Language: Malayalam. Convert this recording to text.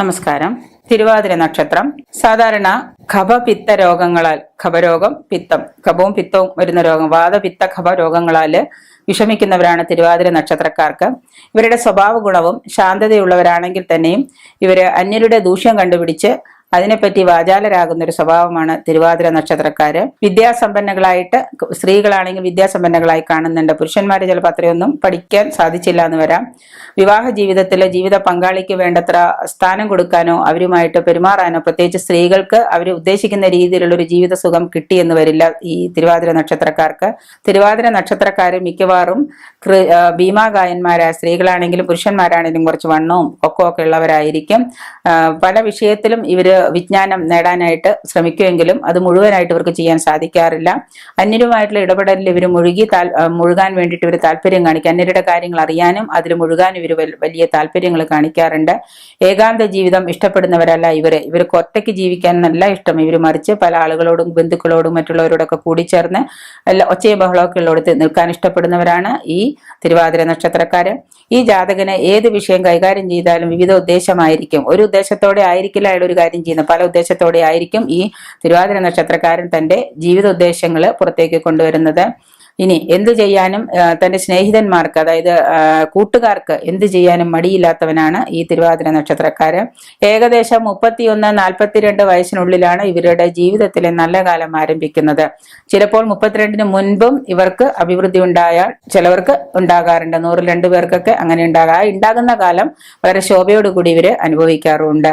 നമസ്കാരം. തിരുവാതിര നക്ഷത്രം. സാധാരണ ഖപപിത്ത രോഗങ്ങളാൽ ഖഭരോഗം പിത്തം. ഖഭവും പിത്തവും വരുന്ന രോഗം വാദപിത്ത ഖഭ രോഗങ്ങളാൽ വിഷമിക്കുന്നവരാണ് തിരുവാതിര നക്ഷത്രക്കാർക്ക്. ഇവരുടെ സ്വഭാവ ഗുണവും ശാന്തതയുള്ളവരാണെങ്കിൽ തന്നെയും ഇവർ അന്യരുടെ ദൂഷ്യം കണ്ടുപിടിച്ച് അതിനെപ്പറ്റി വാചാലരാകുന്ന ഒരു സ്വഭാവമാണ് തിരുവാതിര നക്ഷത്രക്കാര്. വിദ്യാസമ്പന്നകളായിട്ട് സ്ത്രീകളാണെങ്കിൽ വിദ്യാസമ്പന്നകളായി കാണുന്നുണ്ട്. പുരുഷന്മാരെ ചിലപ്പോൾ അത്രയൊന്നും പഠിക്കാൻ സാധിച്ചില്ല എന്ന് വരാം. വിവാഹ ജീവിതത്തിലെ ജീവിത പങ്കാളിക്ക് വേണ്ടത്ര സ്ഥാനം കൊടുക്കാനോ അവരുമായിട്ട് പെരുമാറാനോ പ്രത്യേകിച്ച് സ്ത്രീകൾക്ക് അവർ ഉദ്ദേശിക്കുന്ന രീതിയിലുള്ള ഒരു ജീവിത സുഖം കിട്ടിയെന്ന് വരില്ല ഈ തിരുവാതിര നക്ഷത്രക്കാർക്ക്. തിരുവാതിര നക്ഷത്രക്കാർ മിക്കവാറും ഭീമാഗായന്മാരായ സ്ത്രീകളാണെങ്കിലും പുരുഷന്മാരാണെങ്കിലും കുറച്ച് വണ്ണവും ഒക്കെ ഉള്ളവരായിരിക്കും. പല വിഷയത്തിലും ഇവർ വിജ്ഞാനം നേടാനായിട്ട് ശ്രമിക്കുമെങ്കിലും അത് മുഴുവനായിട്ട് ഇവർക്ക് ചെയ്യാൻ സാധിക്കാറില്ല. അന്യരുമായിട്ടുള്ള ഇടപെടലിൽ ഇവർ മുഴുകി മുഴുകാൻ വേണ്ടിയിട്ട് ഇവർ താല്പര്യം കാണിക്കും. അന്യരുടെ കാര്യങ്ങൾ അറിയാനും അതിൽ മുഴുകാൻ ഇവർ വലിയ താല്പര്യങ്ങൾ കാണിക്കാറുണ്ട്. ഏകാന്ത ജീവിതം ഇഷ്ടപ്പെടുന്നവരല്ല ഇവരെ. ഇവർക്ക് ഒറ്റയ്ക്ക് ജീവിക്കാൻ നല്ല ഇഷ്ടം. ഇവർ മറിച്ച് പല ആളുകളോടും ബന്ധുക്കളോടും മറ്റുള്ളവരോടൊക്കെ കൂടിച്ചേർന്ന് എല്ലാ ഒച്ചയും ബഹളമൊക്കെ ഉള്ളിടത്ത് നിൽക്കാൻ ഇഷ്ടപ്പെടുന്നവരാണ് ഈ തിരുവാതിര നക്ഷത്രക്കാര്. ഈ ജാതകനെ ഏത് വിഷയം കൈകാര്യം ചെയ്താലും വിവിധ ഉദ്ദേശമായിരിക്കും. ഒരു ഉദ്ദേശത്തോടെ ആയിരിക്കില്ല അയാൾ ഒരു കാര്യം ചെയ്യുന്നത് പല ഉദ്ദേശത്തോടെ ആയിരിക്കും ഈ തിരുവാതിര നക്ഷത്രക്കാരൻ തന്റെ ജീവിത ഉദ്ദേശങ്ങൾ പുറത്തേക്ക് കൊണ്ടുവരുന്നത്. ഇനി എന്ത് ചെയ്യാനും തന്റെ സ്നേഹിതന്മാർക്ക് അതായത് കൂട്ടുകാർക്ക് എന്ത് ചെയ്യാനും മടിയില്ലാത്തവനാണ് ഈ തിരുവാതിര നക്ഷത്രക്കാരൻ. ഏകദേശം മുപ്പത്തിയൊന്ന് നാൽപ്പത്തിരണ്ട് വയസ്സിനുള്ളിലാണ് ഇവരുടെ ജീവിതത്തിലെ നല്ല കാലം ആരംഭിക്കുന്നത്. ചിലപ്പോൾ മുപ്പത്തിരണ്ടിന് മുൻപും ഇവർക്ക് അഭിവൃദ്ധി ഉണ്ടായാൽ ചിലവർക്ക് ഉണ്ടാകാറുണ്ട്. നൂറിൽ രണ്ട് പേർക്കൊക്കെ അങ്ങനെ ഉണ്ടാകാം ഉണ്ടാകുന്ന കാലം വളരെ ശോഭയോടുകൂടി ഇവർ അനുഭവിക്കാറുണ്ട്.